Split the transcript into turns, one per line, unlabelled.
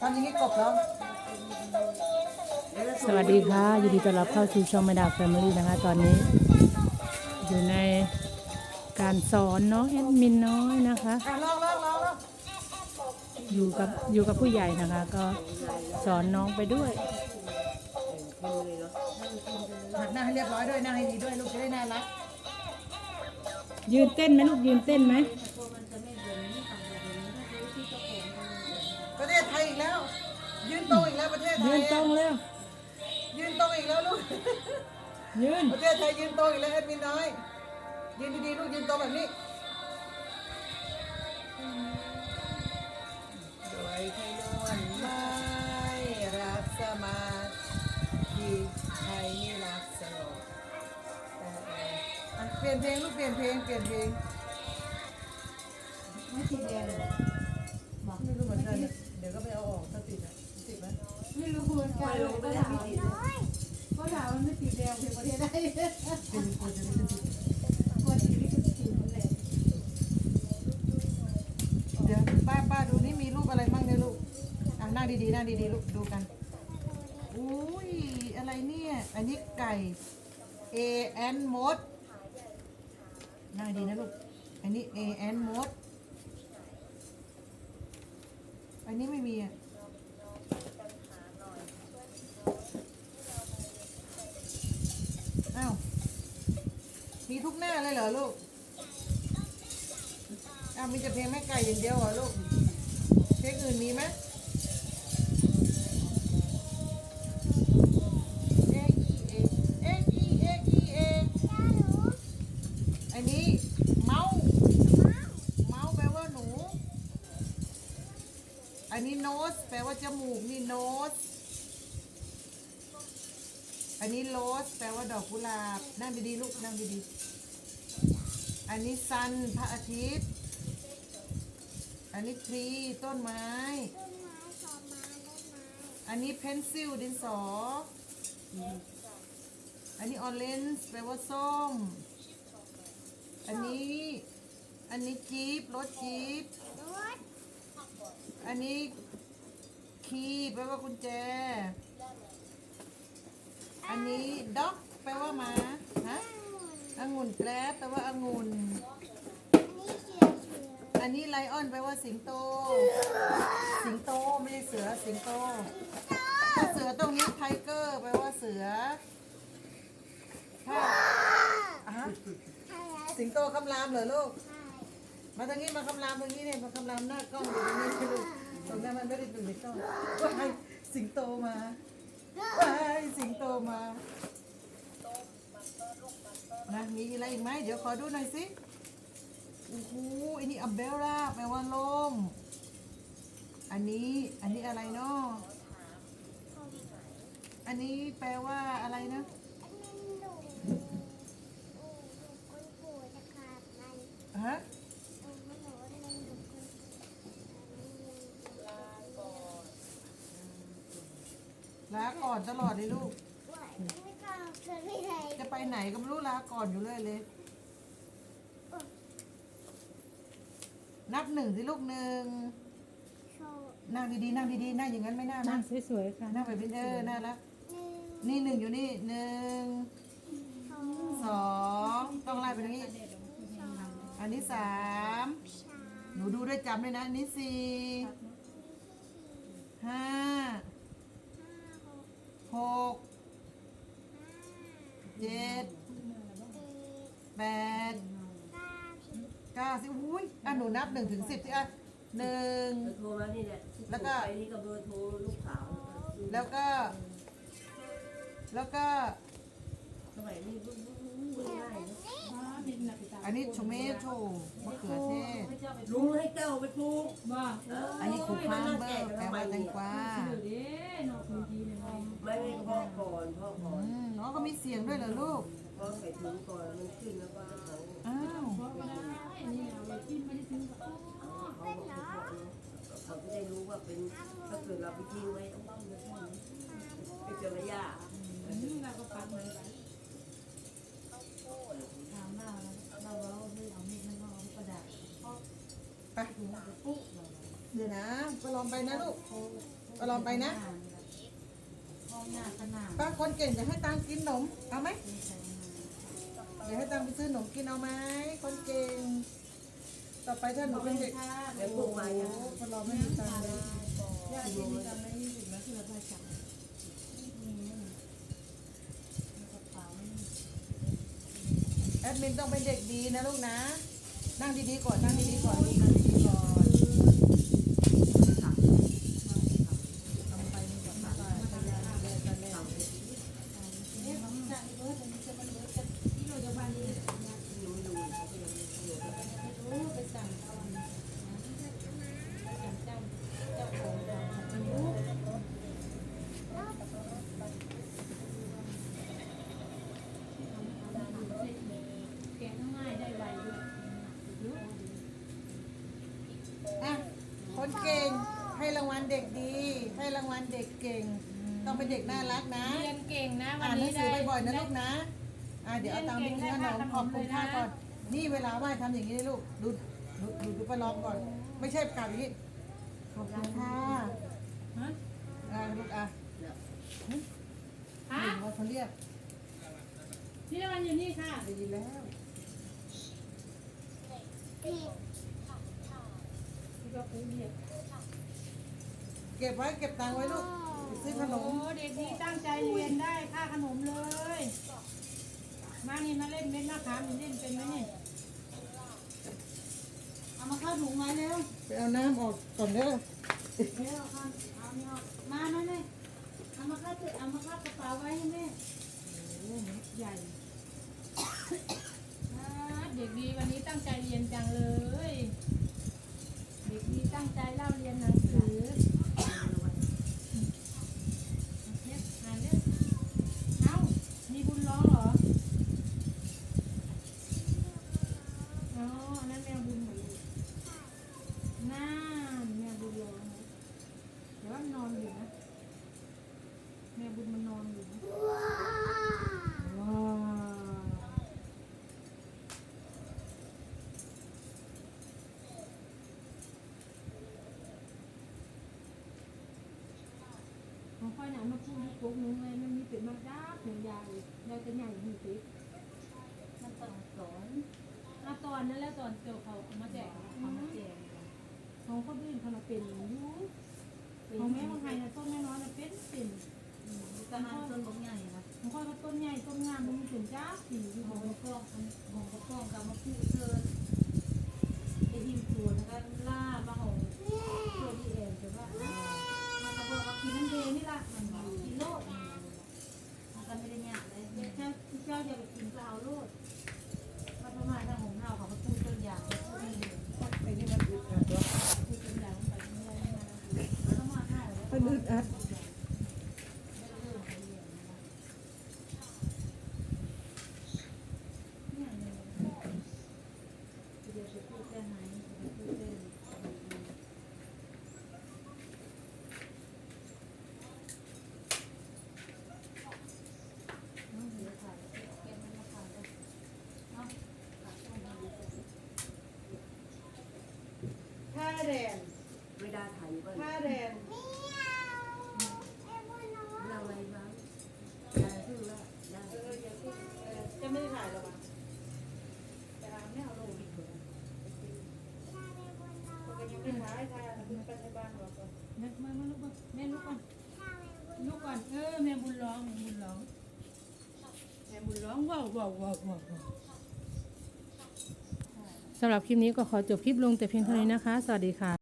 ทำอย่างนี้กบเหรอ
สวัสดีค่ะยินดีต้อนรับเข้าสู่ช่องไม่ดาแฟมิลี่นะคะ ตอนนี้ อยู่ในการสอนน้องแอดมินน้อยนะคะ
อะลองลองลองลอง
อยู่กับอยู่กับผู้ใหญ่นะคะ ก็สอนน้องไปด้วย
หัดหน้าให้เรียบร้อยด้วยหน้าให้ดีด้วยลูกจะได้น่ารัก
ยืนเต้นไหมลูกยืนเต้นไหม
แล้ว ยืนตรงอีกแล้วประเทศไทย
ยืนตรงเร็ว
ยืนตรงอีกแล้วลูก
ยืน
ประเทศไทยยืนตรงอีกแล้วแอดมินน้อย ยืนดีๆลูกยืนตรงแบบนี้ด้วยที่นวลไม่รักสมาธิไทยนี่รักสงบอะเปลี่ยนเพลงลูกเปลี่ยนเพลงเปลี่ยนเพลง
ไม่ติดแดงเลย
รู้เหมือนกันเลยก็ด่าดีไหม
ก็ด่ามันไม่ติดแดงเพียงประเทศได้
ติดกลัวจะไม่ติด
คนชีวิตก็ติดนั่นแหละ
เดี๋ยวป้าป้าดูนี่มีรูปอะไรบ้างเนี่ยลูกอะนั่งดีๆนั่งดีๆลูกดูกันอุ้ยอะไรเนี่ยอันนี้ไก่ A N มดนั่งดีนะลูกอันนี้ A N มดอันนี้ไม่มีอะอ้าวมี ทุกหน้าเลยเหรอลูกอ้าวมีแต่เพลงแม่ไก่อย่างเดียวเหรอลูก เพลงอื่นมีไหมเอ็กอีเอ็กเอ็กอีเอ็กอีเอ็กอันนี้เมาส์เมาส์แปลว่าหนู อันนี้โนสแปลว่าจมูกนี่โนสอันนี้โรสแปลว่าดอกกุหลาบ นั่งดีๆ ลูก นั่งดีๆ อันนี้ซันพระอาทิตย์ อันนี้ทรีต้นไม้อันนี้เพนซิลดินสอ อันนี้ออเรนจ์แปลว่าส้ม อันนี้ อันนี้จี๊ปรถจี๊ปอันนี้คีย์แปลว่ากุญแจ อันนี้ด็อกแปลว่าหมา องุ่นแกลบแปลว่าองุ่น อันนี้ไลออนแปลว่าสิงโต สิงโตไม่ใช่เสือสิงโตถ้าเสือตรงนี้ไทเกอร์แปลว่าเสือถ้าอะฮะสิงโตคำรามเหรอลูก มาทางนี้มาคำรามตรงนี้เนี่ยมาคำรามหน้ากล้องอยู่ตรงนี้ลูกตรงนั้นมันไม่ได้อยู่ในกล้องว้าสิงโตมาว้าสิงโตมา นะมีอะไรอีกไหมเดี๋ยวขอดูหน่อยสิโอ้โหอันนี้อัมเบร่าแปลว่าลมอันนี้อันนี้อะไรเนาะอันนี้แปลว่าอะไรนะฮะลาก่อนตลอดเลยลูกจะไป ไหนก็ไม่รู้ลาก่อนอยู่เลยเลย นับหนึ่งสิลูกหนึ่งนั่งดีๆนั่งดีๆนั่งอย่างนั้นไม่น่า
นั่
นั่
ง
ง
สวยๆค่ะ
นั่งแบบนี้เออน่ารักนี่หนึ่งอยู่นี่หนึ่งสองต้องไล่ไปตรงนี้ อันนี้สามหนูดูด้วยจำด้วยนะอันนี้สี่ห้าหกเจ็ดแปดเก้า สิบอุ้ยอะหนูนับหนึ่งถึงสิบสิอะหนึ่ง
โทรมานี่แหละ
แล้วก็
ไปนี่ก็เบอร์โทรลูกสาว
แล้วก็ แล้วก็
สมัยนี้วุ่นวุ่นวุ่นง่ายนะ
อันนี้ชเมโชมะเขือเทศ
ลุงให้เจ้าไปปลูก
บ้า
อันนี้คูคัมเบอร์แปลว่าแตงกวา
เด้นอกพื้นที่เลย
ไม่ไม่พ่อก่อนพ่อก่อน
อืมน้องก็มีเสียงด้วยเหรอลูก
พ่อใส่ถุงก่อนมันขึ้นแล้วก็เขา
อ้าว
นี่เอากินไม่ได้ซื้อ
เขาบอกให้พ่อเขาจะได้รู้ว่าเป็นถ้าเกิดเราไปทิ้งไว้ต้องบ้างนะเป็นเจริญา
เราก็ปักเลยถามว่าเราเราเอามีดมันเอากระดาษ
ไปปุ๊เดี๋ยวนะก็ลองไปนะลูก
โก็
ลองไปนะ
ห้องหน้าขนาด
ป้าคนเก่งจะให้ตังค์กินขนมเอาไหมเดี๋ยวให้ตังค์ไปซื้อขนมกินเอาไหมคนเก่ง ต่อไปถ้าหนูเป็นเด็ก
เดี๋ยวพวกมา
โอ้
เนี่ย
โหพอเราไม่มีตังค์เลย
ญาติที่มีกันไม่ยี่สิบแล้วคือเราได้จับนี่กระเป๋านี่
แอดมินต้องเป็นเด็กดีนะลูกนะ นั่งดีๆก่อน นั่งดีๆก่อนลูกนั่ง รางวัลเด็กเก่ง ต้องเป็นเด็กน่ารักนะ
เรียนเก่งนะวั
อ่านนหนั
นี้
งสื
ได้
อบ่อยๆนะลูกนะอ่าเดี๋ยวเอาตังค์ไปกินขนมขอบคุณค่าก่อน นี่เวลาไหว้ทำอย่างนี้เลยลูกดูดูดูดูประลองก่อน ไม่ใช่กลับอย่างนี้ขอบคุณค่ะ
ฮะ
อ่าลูกอะ
ฮะ
เห็นว่าเขาเรียก
พี่ตะวันอยู่นี่ค่ะ
ได้ยินแล้ว
พี่ก็คุ้เรียก
เก็บไว้เก็บตังค์ไว้ลูกไปซื้อขน
โอ้
ม
เด็กดีตั้งใจเรียนได้ค่าขนมเลย มานี่มาเล่นเม็ดมะขามนี่เล่นเป็นไหมเนี่ยเอามาเข้าถุงไว้เร็ว
ไปเอาน้ำออกก่อนเด้อ
เร็วเอาเอานี่ออกมาหน่อยเลยเอามาเข้าเอามาเข้ากระเป๋าไว้ให้แม่โอ้เม็ดใหญ่อ่าเด็กดีวันนี้ตั้งใจเรียนจังเลย เด็กดีตั้งใจเล่าเรียนหนังสือเนี่ยอ่านเรื่องเอ้า มีบุญร้องเหรอ อ๋ออันนั้นแมวบุญเหมือนกันน่าแมวบุญร้องนะเดี๋ยวมันนอนอยู่นะ แมวบุญมันนอนอยู่นะว้าว ของ ค่อยหนามาพูดให้ปุ๊กนึงเลยมันมีเป็นมากดักหนึ่งยาวเราจะใหญ่หีติมันต้องสอนเอาตอนนั้นแล้วตอนเกี่ยวเขาเอามาแจกเอามาแจกของคนอื่นเขามาเป็นอยู่ของแม่ของไทยนะต้นแม่น้อยนะเป็นเป็นแต่มันต้นบกใหญ่นะของค่อยก็ต้นใหญ่ต้นงามมันมีเป็นจ้าสีอยู่ของกระป้องของกระป้องกับมาพูดเชิญไอ้หิมตัวแล้วก็ล่ามาของตัวดีเอ็นแต่ว่า มันก็บอกว่ากินน้ำเดนี่ล่ะมันกินโลดมันก็ไม่ได้ยากเลยเจ้าเจ้า อยากกินก็เอาโลดมันประมาณทางของเฮาเขาก็พูดต้นอย่างพูดนี่เลย
ไอ้นี่มันอึดอัดวะ
พูดต้นอย่างไปไม่ได้มาแล้วมาให้แล้ว
มันอึดอัด
เนี่ยเนี่ยเดี๋ยวจะพูดแค่ไหนจะพูดเล่น
ท่า แดน
ไม่ได้ถ่ายอยู่ก่อน
ท่าแดน
เราอะไรบ้างถ่ายชื่อว่าได้
เอออย่าพูดเออจะไม่ได้ถ่ายหรอกอะ
แต่เราไม่เอาโลดอีกเลย
ปกติยังไม่ถ่ายถ่ายคุณไปในบ้านเราก่อน
แม่มามาลูกมาแม่ลูกก่อนลูกก่อนเออแม่บุญร้องแม่บุญร้องแม่บุญร้องว้าวว้าวว้าวว้าว
สำหรับคลิปนี้ก็ขอจบคลิปลงแต่เพียงเท่านี้นะคะ สวัสดีค่ะ